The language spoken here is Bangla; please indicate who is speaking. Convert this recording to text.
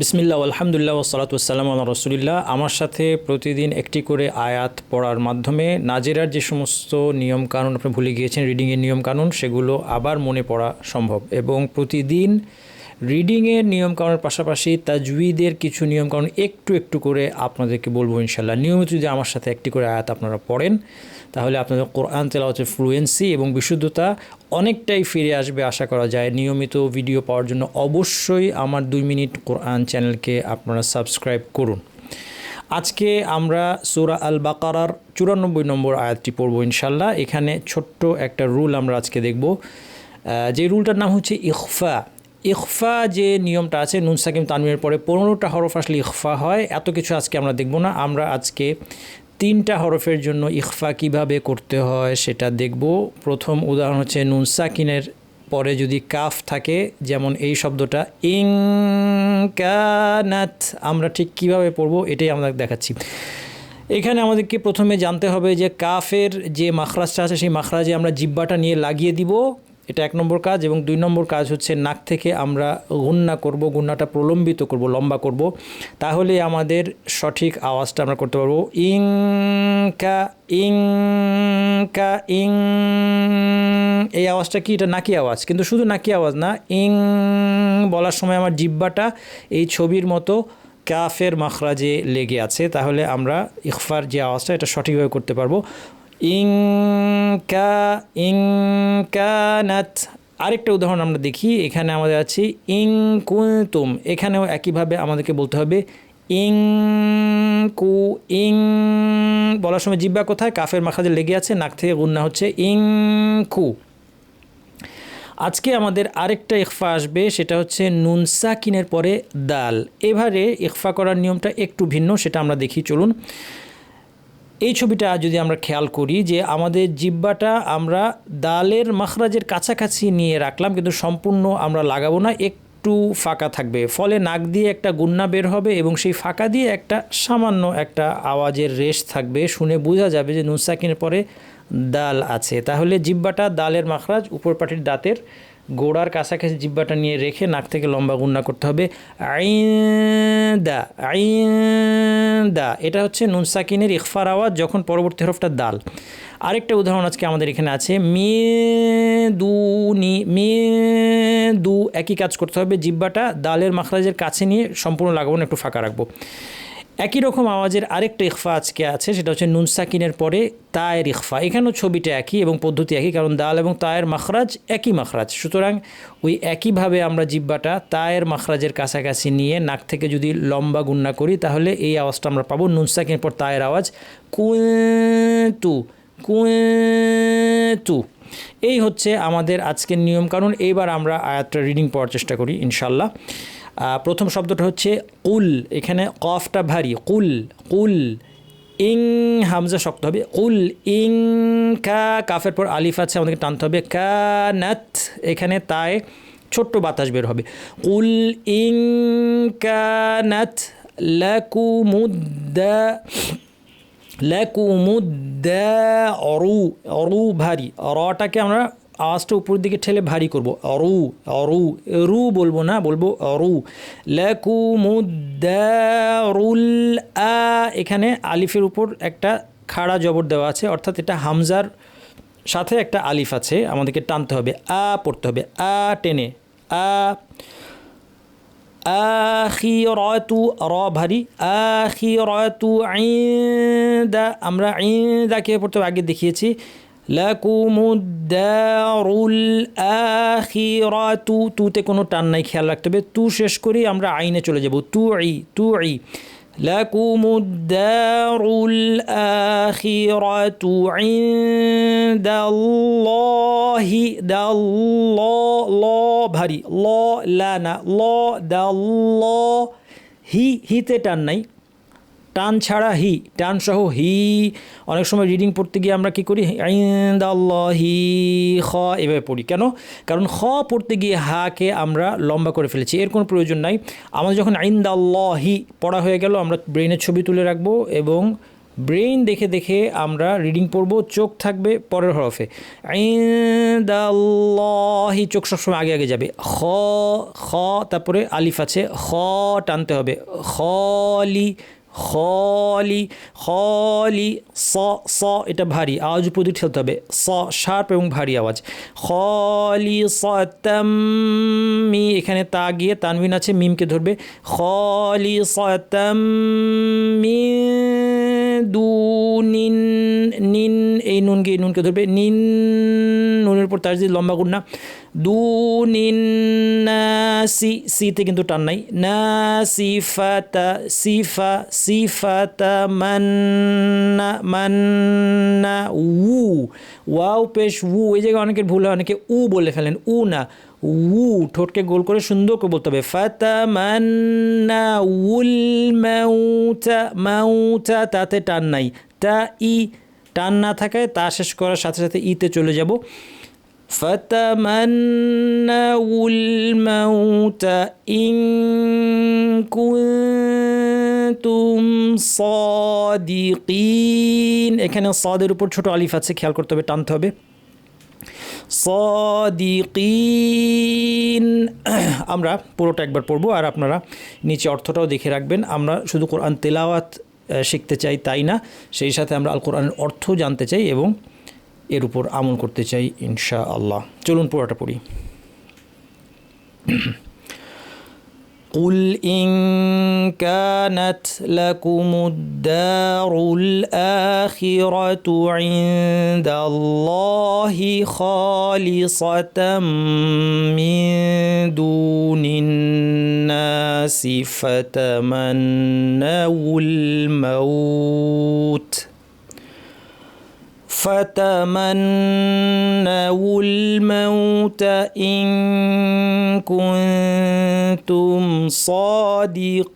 Speaker 1: বিসমিল্লা আলহামদুলিল্লাহ ওসালাতাম আল্লাহ রসুলিল্লাহ। আমার সাথে প্রতিদিন একটি করে আয়াত পড়ার মাধ্যমে নাজেরার যে সমস্ত নিয়মকানুন আপনি ভুলে গিয়েছেন রিডিংয়ের নিয়মকানুন, সেগুলো আবার মনে পড়া সম্ভব। এবং প্রতিদিন রিডিংয়ের নিয়মকানুনের পাশাপাশি তাজউইদের কিছু নিয়মকানুন একটু একটু করে আপনাদেরকে বলব ইনশাল্লাহ নিয়মিত যদি আমার সাথে একটি করে আয়াত আপনারা পড়েন, তাহলে আপনাদের কোরআন তেলাওয়াতের ফ্লুয়েন্সি এবং বিশুদ্ধতা অনেকটাই ফিরে আসবে আশা করা যায়। নিয়মিত ভিডিও পাওয়ার জন্য অবশ্যই আমার দুই মিনিট কোরআন চ্যানেলকে আপনারা সাবস্ক্রাইব করুন। আজকে আমরা সুরা আল বাকারার চুরানব্বই নম্বর আয়াতটি পড়ব ইনশাল্লাহ এখানে ছোট্ট একটা রুল আমরা আজকে দেখব। যে রুলটার নাম হচ্ছে ইখফা। ইখফা যে নিয়মটা আছে, নুন, সাকিম তানমিনের পরে পনেরোটা হরফ আসলে ইখফা হয়। এত কিছু আজকে আমরা দেখব না। আমরা আজকে তিনটা হরফের জন্য ইখফা কীভাবে করতে হয় সেটা দেখব। প্রথম উদাহরণ হচ্ছে নুন, সাকিনের পরে যদি কাফ থাকে, যেমন এই শব্দটা, ইং আমরা ঠিক কীভাবে পড়ব এটাই আমরা দেখাচ্ছি। এখানে আমাদেরকে প্রথমে জানতে হবে যে কাফের যে মাখরাজটা আছে, সেই মাখরাজে আমরা জিব্বাটা নিয়ে লাগিয়ে দিব। এটা এক নম্বর কাজ এবং দুই নম্বর কাজ হচ্ছে নাক থেকে আমরা গুন্না করব, গুন্নাটা প্রলম্বিত করব, লম্বা করব। তাহলে আমাদের সঠিক আওয়াজটা আমরা করতে পারব। ইং কা ইং কা ইং এই আওয়াজটা কি? এটা নাকি আওয়াজ। কিন্তু শুধু নাকি আওয়াজ না, ইং বলার সময় আমার জিব্বাটা এই ছবির মতো কাফের মাখরাজে লেগে আছে। তাহলে আমরা ইখফার যে আওয়াজটা, এটা সঠিকভাবে করতে পারব। ইং কা ইং আরেকটা উদাহরণ আমরা দেখি, এখানে আমাদের আছে ইং কুন্তুম এখানেও একইভাবে আমাদেরকে বলতে হবে ইং কু ইং বলার সময় জিব্বা কোথায়? কাফের মাখাজে লেগে আছে, নাক থেকে গুন্না হচ্ছে ইং কু। আজকে আমাদের আরেকটা ইকফা আসবে, সেটা হচ্ছে নুন সাকিনের পরে দাল। এবারে ইকফা করার নিয়মটা একটু ভিন্ন, সেটা আমরা দেখি, চলুন। এই ছবিটা যদি আমরা খেয়াল করি যে আমাদের জিব্বাটা আমরা দালের মাখরাজের কাছাকাছি নিয়ে রাখলাম, কিন্তু সম্পূর্ণ আমরা লাগাবো না, একটু ফাঁকা থাকবে। ফলে নাক দিয়ে একটা গুন্না বের হবে এবং সেই ফাঁকা দিয়ে একটা সামান্য একটা আওয়াজের রেশ থাকবে, শুনে বোঝা যাবে যে নুনসাকিনের পরে দাল আছে। তাহলে জিব্বাটা দালের মাখরাজ উপর পাটির দাঁতের গোড়ার কাছাকাছি জিব্বাটা নিয়ে রেখে নাক থেকে লম্বা গুন্না করতে হবে। আইন্দা আইন্দা। এটা হচ্ছে নুন সাকিনের ইকফার আওয়াজ যখন পরবর্তী হরফটা দাল। আরেকটা উদাহরণ আজকে আমাদের এখানে আছে। মে দু নি মে দু একই কাজ করতে হবে। জিব্বাটা দালের মাখরাজের কাছে নিয়ে সম্পূর্ণ লাগাবো না, একটু ফাঁকা রাখব। একই রকম আওয়াজের আরেকটা ইকফা আজকে আছে, সেটা হচ্ছে নুন সাকিনের পরে তায়ের ইকফা এখানেও ছবিটা একই এবং পদ্ধতি একই, কারণ দাল এবং তায়ের মাখরাজ একই মাখরাজ। সুতরাং ওই একইভাবে আমরা জিব্বাটা তায়ের মাখরাজের কাছাকাছি নিয়ে নাক থেকে যদি লম্বা গুন্না করি, তাহলে এই আওয়াজটা আমরা পাবো। নুন সাকিনের পর তায়ের আওয়াজ কুতু কুতু এই হচ্ছে আমাদের আজকের নিয়মকানুন এইবার আমরা আয়াতটা রিডিং পড়ার চেষ্টা করি ইনশাল্লাহ প্রথম শব্দটা হচ্ছে কুল, এখানে কফটা ভারী, কুল কুল, ইং হামজা শক্ত হবে, কুল, ইং, কা, কাফের পর আলিফ আছে, আমাদেরকে টানতে হবে কানাত এখানে তাই ছোট্ট বাতাস বের হবে, কুল, ইং কানাত লাকুমুদ্দা লাকুমুদ্দা, অরু অরু ভারী, রটাকে আমরা আওয়াজটা উপর দিকে ঠেলে ভারী করব। অরু অরু, রু বলব না, বলব অরু। লাকুমুদ্দারুল আ, এখানে আলিফের উপর একটা খাড়া জবর দেওয়া আছে, অর্থাৎ এটা হামজার সাথে একটা আলিফ আছে, আমাদেরকে টানতে হবে। আ পড়তে হবে। আ টেনে। আ, আখিরাতু, র ভারী। আখিরাতু আইন্দা আমরা আইন্দাকে পড়তে আগে দেখিয়েছি। লাকুমুদ্দারুল আখিরাতু তুতে কোনো টান নাই খেয়াল রাখতে হবে তু শেষ করি আমরা আইনে চলে যাব তু ই তু ই لكم الدار الآخرة عند الله دا الله لا ভারী ল লা না ল দা ল হি হিতে টান নাই টান ছাড়া হি, টান সহ হি। অনেক সময় রিডিং পড়তে গিয়ে আমরা কি করি? হি খ এভাবে পড়ি। কেন? কারণ খ পড়তে গিয়ে হাকে আমরা লম্বা করে ফেলেছি। এর কোনো প্রয়োজন নাই। আমাদের যখন হি পড়া হয়ে গেল, আমরা ব্রেনের ছবি তুলে রাখব এবং ব্রেইন দেখে দেখে আমরা রিডিং পড়ব। চোখ থাকবে পরের হরফে। ইন্দাল্লাহি চোখ সবসময় আগে আগে যাবে। খ খ, তারপরে আলিফ আছে। খ টানতে হবে। খলি খলি খলি স স এটা ভারী, আওয়াজ উপর ঠেলতে হবে। স, শার্প এবং ভারী আওয়াজ। খলি সতাম্মি এখানে তা গিয়ে তানবিন আছে, মিমকে ধরবে। খলি সতাম্মি দুনিন নিন নিন, এই নুন গিয়ে নুনকে ধরবে। নিন নুনের উপর তার লম্বা গুণ না দু সি সিতে কিন্তু টান নাই না সিফাতা সিফা, সিফাতা, মান্না মান্না, উ, ওয়াও, পেশ, উ, এই জায়গায় অনেকের ভুল হয়, অনেকে উ বলে ফেলেন, উ না, উ, ঠোঁটকে গোল করে সুন্দর করে বলতে হবে, ফাতা, মান্না, উল, মাউতা মাউতা, তাতে টান নাই, তা, ই, টান না থাকায় তা শেষ করার সাথে সাথে ইতে চলে যাব। فتمنوا الموت إن কুনতুম সাদিকিন এখানে সাদের উপর ছোট আলিফ আছে খেয়াল করতে হবে টানতে হবে সদিকিন আমরা পুরোটা একবার পড়বো আর আপনারা নিচে অর্থটাও দেখে রাখবেন আমরা শুধু কোরআন তেলাওয়াত শিখতে চাই তাই না সেই সাথে আমরা আল কোরআনের অর্থ জানতে চাই এবং এর উপর আমল করতে চাই ইনশা আল্লাহ চলুন পুরোটা পড়ি قل إن كانت لكم الدار الآخرة عند الله خالصة من دون الناس فتمنوا الموت فتمنوا الموت إن كنتم صادقين